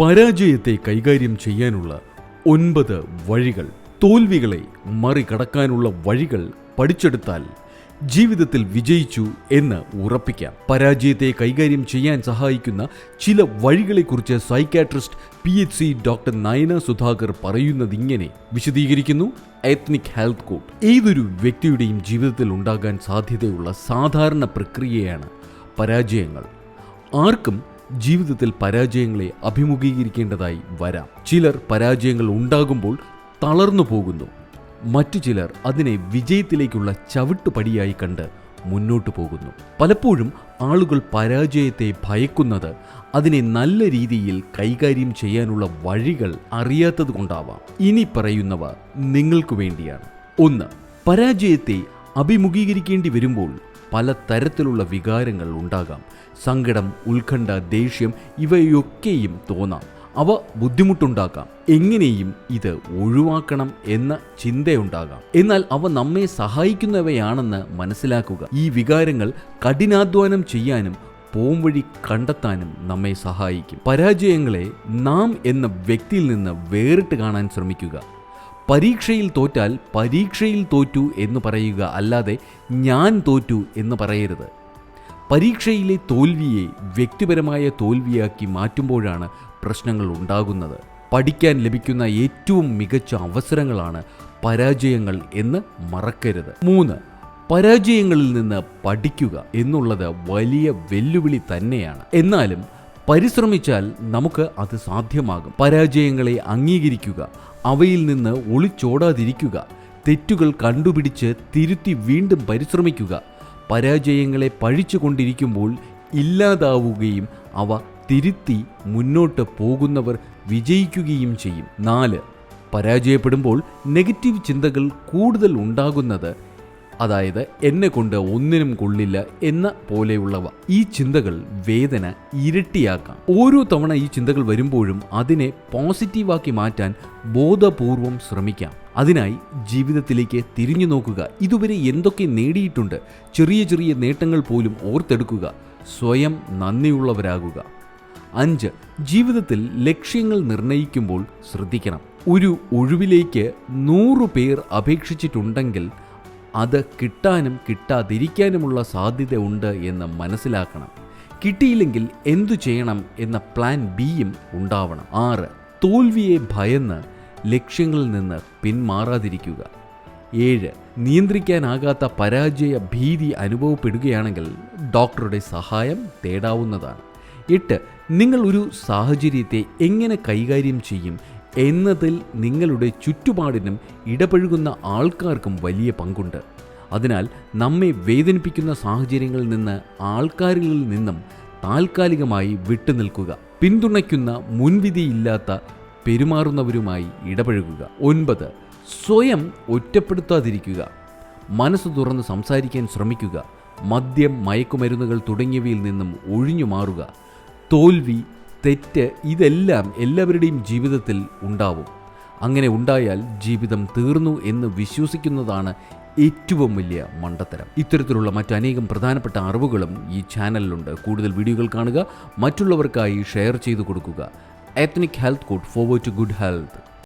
പരാജയത്തെ കൈകാര്യം ചെയ്യാനുള്ള ഒൻപത് വഴികൾ. തോൽവികളെ മറികടക്കാനുള്ള വഴികൾ പഠിച്ചെടുത്താൽ ജീവിതത്തിൽ വിജയിച്ചു എന്ന് ഉറപ്പിക്കാം. പരാജയത്തെ കൈകാര്യം ചെയ്യാൻ സഹായിക്കുന്ന ചില വഴികളെക്കുറിച്ച് psychiatrist P H C doctor Nayana Sudhakar പറയുന്നത് ഇങ്ങനെ വിശദീകരിക്കുന്നു. Ethnic health code. ഏതൊരു വ്യക്തിയുടെയും ജീവിതത്തിൽ ഉണ്ടാകാൻ സാധ്യതയുള്ള സാധാരണ പ്രക്രിയയാണ് പരാജയങ്ങൾ. ആർക്കും ജീവിതത്തിൽ പരാജയങ്ങളെ അഭിമുഖീകരിക്കേണ്ടതായി വരാം. ചിലർ പരാജയങ്ങൾ ഉണ്ടാകുമ്പോൾ തളർന്നു പോകുന്നു. മറ്റു ചിലർ അതിനെ വിജയത്തിലേക്കുള്ള ചവിട്ടുപടിയായി കണ്ട് മുന്നോട്ടു പോകുന്നു. പലപ്പോഴും ആളുകൾ പരാജയത്തെ ഭയക്കുന്നത് അതിനെ നല്ല രീതിയിൽ കൈകാര്യം ചെയ്യാനുള്ള വഴികൾ അറിയാത്തത് കൊണ്ടാവാം. ഇനി പറയുന്നവ നിങ്ങൾക്കു വേണ്ടിയാണ്. ഒന്ന് പരാജയത്തെ അഭിമുഖീകരിക്കേണ്ടി വരുമ്പോൾ പല തരത്തിലുള്ള വികാരങ്ങൾ ഉണ്ടാകാം. സങ്കടം ഉത്കണ്ഠ ദേഷ്യം ഇവയൊക്കെയും തോന്നാം. അവ ബുദ്ധിമുട്ടുണ്ടാക്കാം. എങ്ങനെയും ഇത് ഒഴിവാക്കണം എന്ന ചിന്തയുണ്ടാകാം. എന്നാൽ അവ നമ്മെ സഹായിക്കുന്നവയാണെന്ന് മനസ്സിലാക്കുക. ഈ വികാരങ്ങൾ കഠിനാധ്വാനം ചെയ്യാനും പോംവഴി കണ്ടെത്താനും നമ്മെ സഹായിക്കും. പരാജയങ്ങളെ നാം എന്ന വ്യക്തിയിൽ നിന്ന് വേറിട്ട് കാണാൻ ശ്രമിക്കുക. പരീക്ഷയിൽ തോറ്റാൽ പരീക്ഷയിൽ തോറ്റു എന്ന് പറയുക അല്ലാതെ ഞാൻ തോറ്റു എന്ന് പറയരുത്. പരീക്ഷയിലെ തോൽവിയെ വ്യക്തിപരമായ തോൽവിയാക്കി മാറ്റുമ്പോഴാണ് പ്രശ്നങ്ങൾ ഉണ്ടാകുന്നത്. പഠിക്കാൻ ലഭിക്കുന്ന ഏറ്റവും മികച്ച അവസരങ്ങളാണ് പരാജയങ്ങൾ എന്ന് മറക്കരുത്. മൂന്ന് പരാജയങ്ങളിൽ നിന്ന് പഠിക്കുക എന്നുള്ളത് വലിയ വെല്ലുവിളി തന്നെയാണ്. എന്നാലും പരിശ്രമിച്ചാൽ നമുക്ക് അത് സാധ്യമാകും. പരാജയങ്ങളെ അംഗീകരിക്കുക അവയിൽ നിന്ന് ഒളിച്ചോടാതിരിക്കുക തെറ്റുകൾ കണ്ടുപിടിച്ച് തിരുത്തി വീണ്ടും പരിശ്രമിക്കുക. പരാജയങ്ങളെ പഴിച്ചുകൊണ്ടിരിക്കുമ്പോൾ ഇല്ലാതാവുകയും അവ തിരുത്തി മുന്നോട്ട് പോകുന്നവർ വിജയിക്കുകയും ചെയ്യും. നാല് പരാജയപ്പെടുമ്പോൾ നെഗറ്റീവ് ചിന്തകൾ കൂടുതൽ ഉണ്ടാകുന്നത് അതായത് എന്നെ കൊണ്ട് ഒന്നിനും കൊള്ളില്ല എന്ന പോലെയുള്ളവ. ഈ ചിന്തകൾ വേദന ഇരട്ടിയാക്കാം. ഓരോ തവണ ഈ ചിന്തകൾ വരുമ്പോഴും അതിനെ പോസിറ്റീവാക്കി മാറ്റാൻ ബോധപൂർവം ശ്രമിക്കാം. അതിനായി ജീവിതത്തിലേക്ക് തിരിഞ്ഞു നോക്കുക. ഇതുവരെ എന്തൊക്കെ നേടിയിട്ടുണ്ട്? ചെറിയ ചെറിയ നേട്ടങ്ങൾ പോലും ഓർത്തെടുക്കുക. സ്വയം നന്ദിയുള്ളവരാകുക. അഞ്ച് ജീവിതത്തിൽ ലക്ഷ്യങ്ങൾ നിർണയിക്കുമ്പോൾ ശ്രദ്ധിക്കണം. ഒരു ഒഴിവിലേക്ക് നൂറു പേർ അപേക്ഷിച്ചിട്ടുണ്ടെങ്കിൽ അത് കിട്ടാനും കിട്ടാതിരിക്കാനുമുള്ള സാധ്യത ഉണ്ട് എന്ന് മനസ്സിലാക്കണം. കിട്ടിയില്ലെങ്കിൽ എന്തു ചെയ്യണം എന്ന പ്ലാൻ ബിയും ഉണ്ടാവണം. ആറ് തോൽവിയെ ഭയന്ന് ലക്ഷ്യങ്ങളിൽ നിന്ന് പിന്മാറാതിരിക്കുക. ഏഴ് നിയന്ത്രിക്കാനാകാത്ത പരാജയ ഭീതി അനുഭവപ്പെടുകയാണെങ്കിൽ ഡോക്ടറുടെ സഹായം തേടാവുന്നതാണ്. എട്ട് നിങ്ങൾ ഒരു സാഹചര്യത്തെ എങ്ങനെ കൈകാര്യം ചെയ്യും എന്നതിൽ നിങ്ങളുടെ ചുറ്റുപാടിനും ഇടപഴകുന്ന ആൾക്കാർക്കും വലിയ പങ്കുണ്ട്. അതിനാൽ നമ്മെ വേദനിപ്പിക്കുന്ന സാഹചര്യങ്ങളിൽ നിന്ന് ആൾക്കാരിൽ നിന്നും താൽക്കാലികമായി വിട്ടുനിൽക്കുക. പിന്തുണയ്ക്കുന്ന മുൻവിധിയില്ലാത്ത പെരുമാറുന്നവരുമായി ഇടപഴകുക. ഒൻപത് സ്വയം ഒറ്റപ്പെടുത്താതിരിക്കുക. മനസ്സ് തുറന്ന് സംസാരിക്കാൻ ശ്രമിക്കുക. മദ്യം മയക്കുമരുന്നുകൾ തുടങ്ങിയവയിൽ നിന്നും ഒഴിഞ്ഞു മാറുക തോൽവി തെറ്റ് ഇതെല്ലാം എല്ലാവരുടെയും ജീവിതത്തിൽ ഉണ്ടാവും. അങ്ങനെ ഉണ്ടായാൽ ജീവിതം തീർന്നു എന്ന് വിശ്വസിക്കുന്നതാണ് ഏറ്റവും വലിയ മണ്ടത്തരം. ഇത്തരത്തിലുള്ള മറ്റനേകം പ്രധാനപ്പെട്ട അറിവുകളും ഈ ചാനലിലുണ്ട്. കൂടുതൽ വീഡിയോകൾ കാണുക മറ്റുള്ളവർക്കായി ഷെയർ ചെയ്തു കൊടുക്കുക. Ethnic health code forward to good health